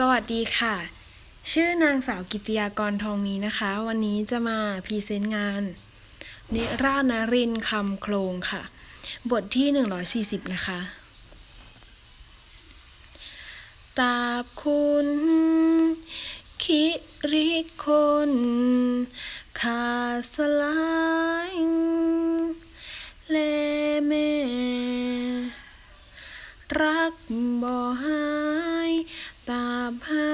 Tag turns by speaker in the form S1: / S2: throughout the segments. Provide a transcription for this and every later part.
S1: สวัสดีค่ะ ชื่อนางสาวกิตยากรทองมีนะคะ วันนี้จะมาพรีเซนต์งาน นิราศนรินคำโครงค่ะ บทที่ 140 นะคะ ตาบคุณ คิริคนขาสลายและแม่รักบ่หา พา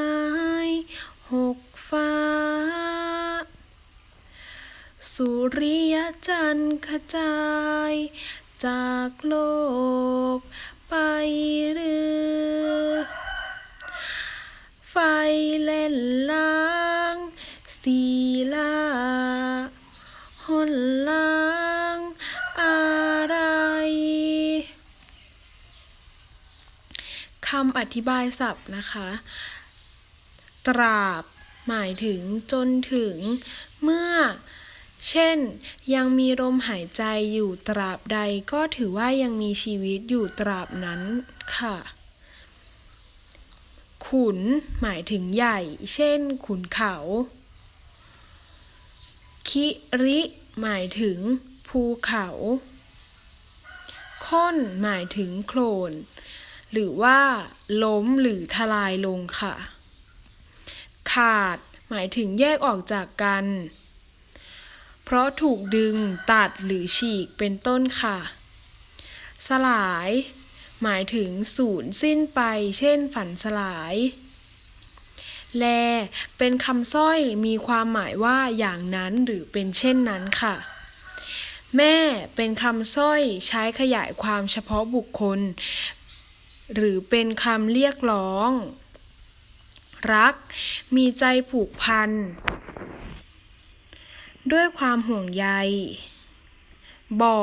S1: ยหกฟ้า สุริยจันทร์ขจาย จากโลกไปเรือยำอธิบายศัพท์นะคะ ตราบ หมายถึงจนถึง เมื่อ เช่น ยังมีลมหายใจอยู่ตราบใดก็ถือว่ายังมีชีวิตอยู่ตราบนั้นค่ะ ขุน หมายถึงใหญ่ เช่น ขุนเขา คิริ หมายถึง ภูเขา ค่น หมายถึงโคลน หรือว่า ล้มหรือทลายลงค่ะ ขาดหมายถึงแยกออกจากกัน เพราะถูกดึงตัดหรือฉีกเป็นต้นค่ะ สลาย หมายถึงสูญสิ้นไป เช่น ฝันสลาย แล เป็นคำสร้อยมีความหมายว่าอย่างนั้นหรือเป็นเช่นนั้นค่ะแม่เป็นคำสร้อยใช้ขยายความเฉพาะบุคคล หรือเป็นคำเรียกร้อง รัก มีใจผูกพัน ด้วยความห่วงใย บ่อ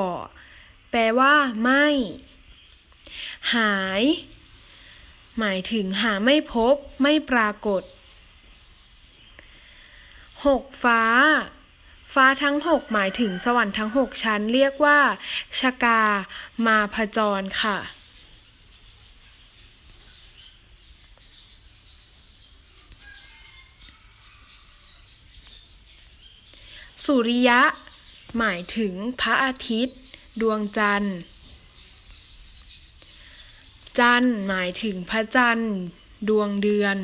S1: แปลว่า ไม่ หาย หมายถึงหาไม่พบ ไม่ปรากฏหกฟ้า ฟ้าทั้งหกหมายถึงสวรรค์ทั้งหกชั้นเรียกว่าชกามาพจรค่ะ สุริยะ หมายถึงพระอาทิตย์ ดวงจันทร์ จันทร์หมายถึงพระจันทร์ ดวงเดือน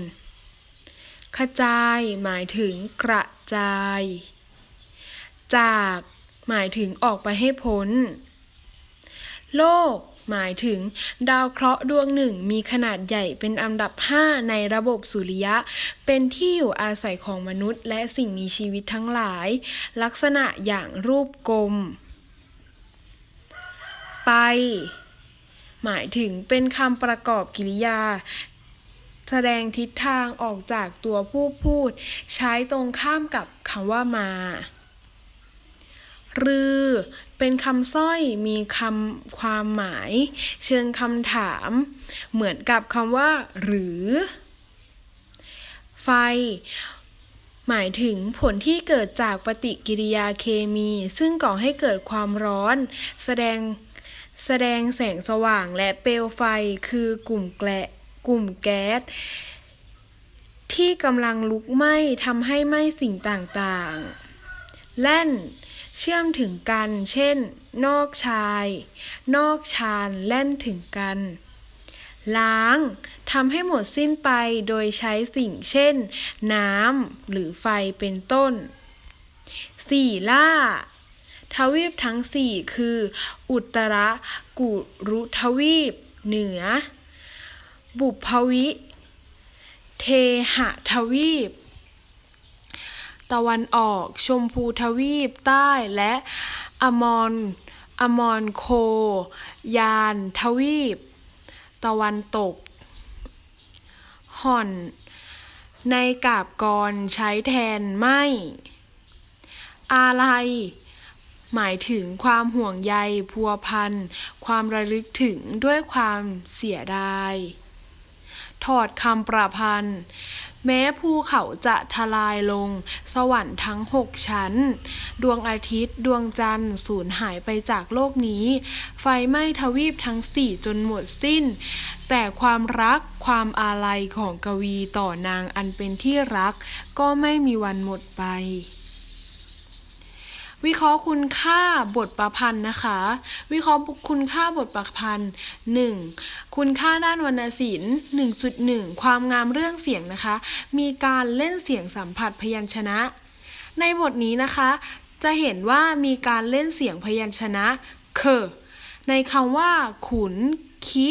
S1: ขจายหมายถึงกระจาย จาก หมายถึงออกไปให้พ้น โลก หมายถึง ดาวเคราะห์ดวงหนึ่งมีขนาดใหญ่เป็นอันดับ 5 ในระบบสุริยะ เป็นที่อยู่อาศัยของมนุษย์ และสิ่งมีชีวิตทั้งหลาย ลักษณะอย่างรูปกลม ไป หมายถึงเป็นคำประกอบกิริยา แสดงทิศทางออกจากตัวผู้พูด ใช้ตรงข้ามกับคำว่ามา รือ เป็นคำสร้อยมีคำความหมาย เชิงคำถาม เหมือนกับคำว่า หรือ ไฟ หมายถึงผลที่เกิดจากปฏิกิริยาเคมี ซึ่งก่อให้เกิดความร้อน แสดงแสดงแสงสว่างและเปลวไฟคือกลุ่มแกะกลุ่มแก๊สที่กำลังลุกไหม้ทำให้ไหม้สิ่งต่างๆ แล่น เชื่อมถึงกัน เช่น นอกชาย นอกชานแล่นถึงกัน ล้างทำให้หมดสิ้นไปโดยใช้สิ่งเช่น น้ำหรือไฟเป็นต้นสี่ล่า ทวีปทั้งสี่คือ อุตรกุรุทวีป เหนือ บุพวิ เทหทวีป ตะวันออก ชมพูทวีปใต้และอมรอมรโค ยาน ทวีป ตะวันตก ห่อน ในกาบกรใช้แทนไม่อาลัยหมายถึงความห่วงใยพัวพัน ความระลึกถึงด้วยความเสียดาย ถอดคำประพันธ์ แม้ภูเขาจะทลายลง สวรรค์ทั้งหกชั้น ดวงอาทิตย์ดวงจันทร์สูญหายไปจากโลกนี้ ไฟไหม้ทวีปทั้งสี่จนหมดสิ้น แต่ความรักความอาลัยของกวีต่อนางอันเป็นที่รัก ก็ไม่มีวันหมดไป วิเคราะห์คุณค่าบทประพันธ์นะคะ วิเคราะห์คุณค่าบทประพันธ์ 1. คุณค่าด้านวรรณศิลป์ 1.1 ความงามเรื่องเสียงนะคะ มีการเล่นเสียงสัมผัสพยัญชนะ ในบทนี้นะคะ จะเห็นว่ามีการเล่นเสียงพยัญชนะเคในคำว่า ขุน คิ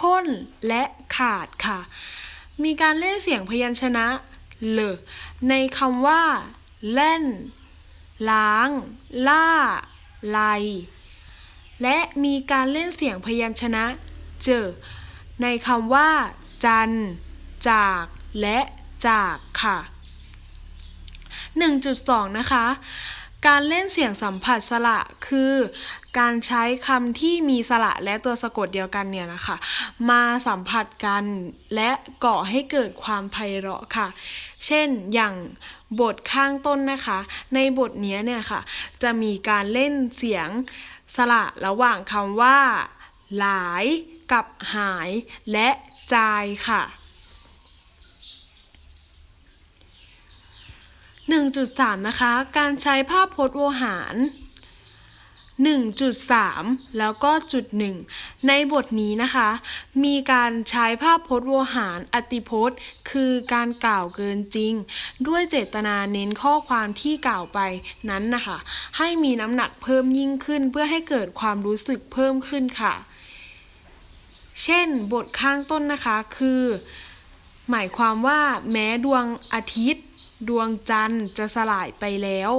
S1: ค้น และขาดค่ะ มีการเล่นเสียงพยัญชนะเลในคำว่า เล่น ล้าง ล่า ไล และมีการเล่นเสียงพยัญชนะ เจอ ในคำว่า จัน จาก และจากค่ะ 1.2 นะคะ การเล่นเสียงสัมผัสสระคือ การใช้คำที่มีสระและตัวสะกดเดียวกันเนี่ยนะคะ มาสัมผัสกันและก่อให้เกิดความไพเราะค่ะ เช่นอย่างบทข้างต้นนะคะ ในบทนี้เนี่ยค่ะ จะมีการเล่นเสียงสระระหว่างคำว่า หลายกับหายและจายค่ะ 1.3 นะคะ การใช้ภาพพจน์โวหาร 1.3 แล้วก็จุด 1 ในบทนี้นะคะ มีการใช้ภาพพจน์โวหารอติพจน์ คือการกล่าวเกินจริง ด้วยเจตนาเน้นข้อความที่กล่าวไปนั้นนะคะ ให้มีน้ำหนักเพิ่มยิ่งขึ้น เพื่อให้เกิดความรู้สึกเพิ่มขึ้นค่ะ เช่น บทข้างต้นนะคะคือ หมายความว่าแม้ดวงอาทิตย์ ดวงจันทร์จะสลายไปแล้ว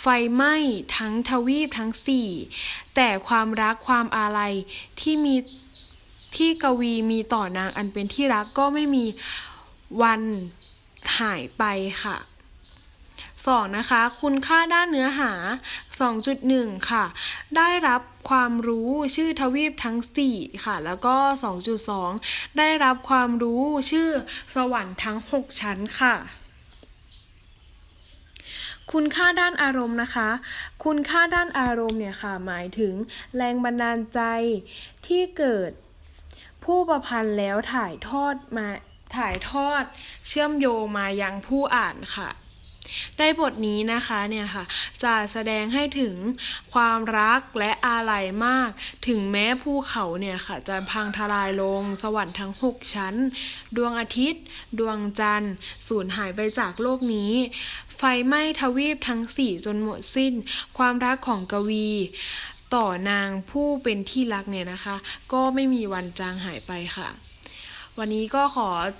S1: ไฟไหม้ทั้งทวีปทั้งสี่แต่ความรักความอาลัยที่มีที่กวีมีต่อนางอันเป็นที่รักก็ไม่มีวันหายไปค่ะ 2. นะคะ คุณค่าด้านเนื้อหา 2.1 ค่ะ ได้รับความรู้ชื่อทวีปทั้ง 4 ค่ะ แล้วก็ 2.2 ได้รับความรู้ชื่อสวรรค์ทั้ง 6 ชั้นค่ะ คุณค่าด้านอารมณ์นะคะ คุณค่าด้านอารมณ์เนี่ยค่ะหมายถึงแรงบันดาลใจที่เกิดผู้ประพันธ์แล้วถ่ายทอดมาถ่ายทอดเชื่อมโยงมายังผู้อ่านค่ะ ได้บทนี้นะคะเนี่ยค่ะจะแสดงให้ถึงความรักและอาลัยมาก ถึงแม้ภูเขาเนี่ยค่ะจะพังทลายลงสวรรค์ทั้ง 6 ชั้น ดวงอาทิตย์ ดวงจันทร์สูญหายไปจากโลกนี้ ไฟไหม้ทวีปทั้ง 4 จนหมดสิ้น ความรักของกวีต่อนางผู้เป็นที่รักเนี่ยนะคะ ก็ไม่มีวันจางหายไปค่ะ วันนี้ก็ขอ